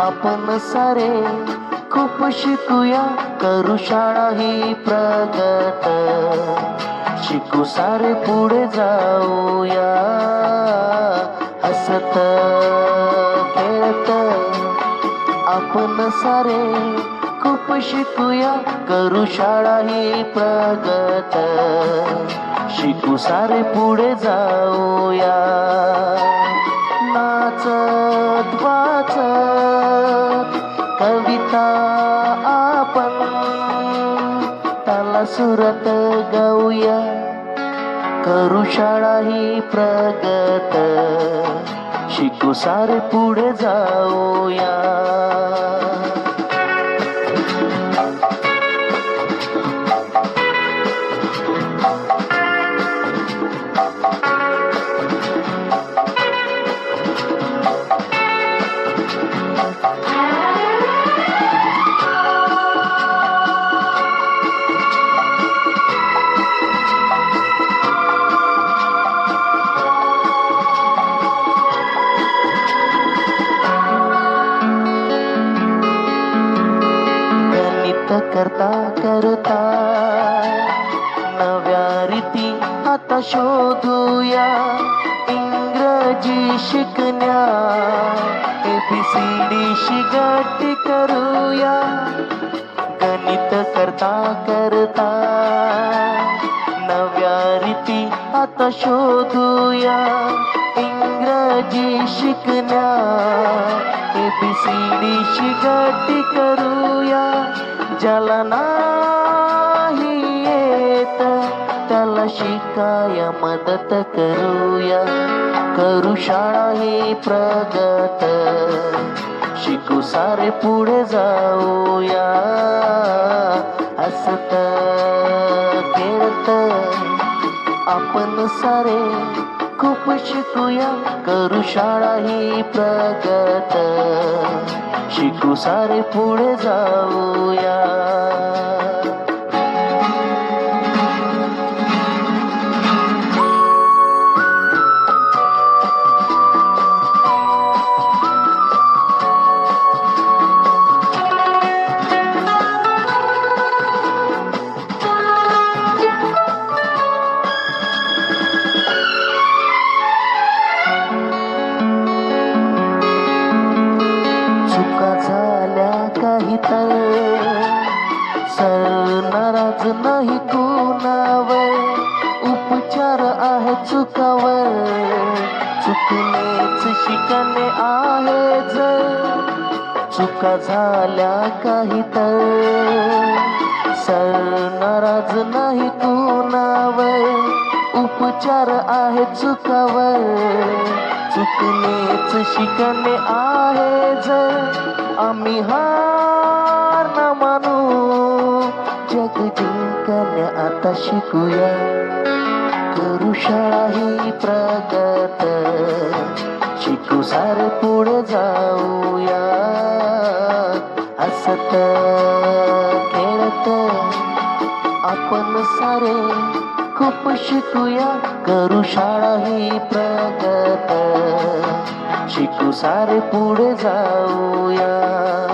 आपण सारे खूप शिकूया. करू शाळा ही प्रगत. शिकू सारे पुढे जाऊया. हसत खेळत. आपण सारे खूप शिकूया. करू शाळा ही प्रगत. शिकू सारे पुढे जाऊया. त्याला सुरत गाऊया करू शाळा ही प्रगत. शिकू सारे पुढे जाऊया. गणित करता करता नव्या रीती आता शोधूया, इंग्रजी शिकण्या। एबीसीडी शिगटी करूया, गणित करता करता। नव्या रीती आता शोधूया, इंग्रजी शिकण्या। एबीसीडी शिगटी करूया ज्याला नाही येत. त्याला शिकाया मदत करूया. करू शाळा ही प्रगत. शिकू सारे पुढे जाऊया. हसत खेळत आपण सारे खूप शिकूया. करू शाळा ही प्रगत. शिकू सारे पुढे जाऊया. सर नाराज नाही कुणावर. उपचार आहे चुकावर. चुकणेच शिकणे आहे जर. चुका झाल्या काही तर. सर नाराज नाही कुणावर. उपचार आहे चुकावर. चुकणेच शिकणे आहे जर. आम्ही हा जग जिंकणे आता शिकूया. करू शाळा ही प्रगत. शिकू सारे पुढे जाऊया. हसत खेळत आपण सारे खूप शिकूया. करू शाळा ही प्रगत. शिकू सारे पुढे जाऊया.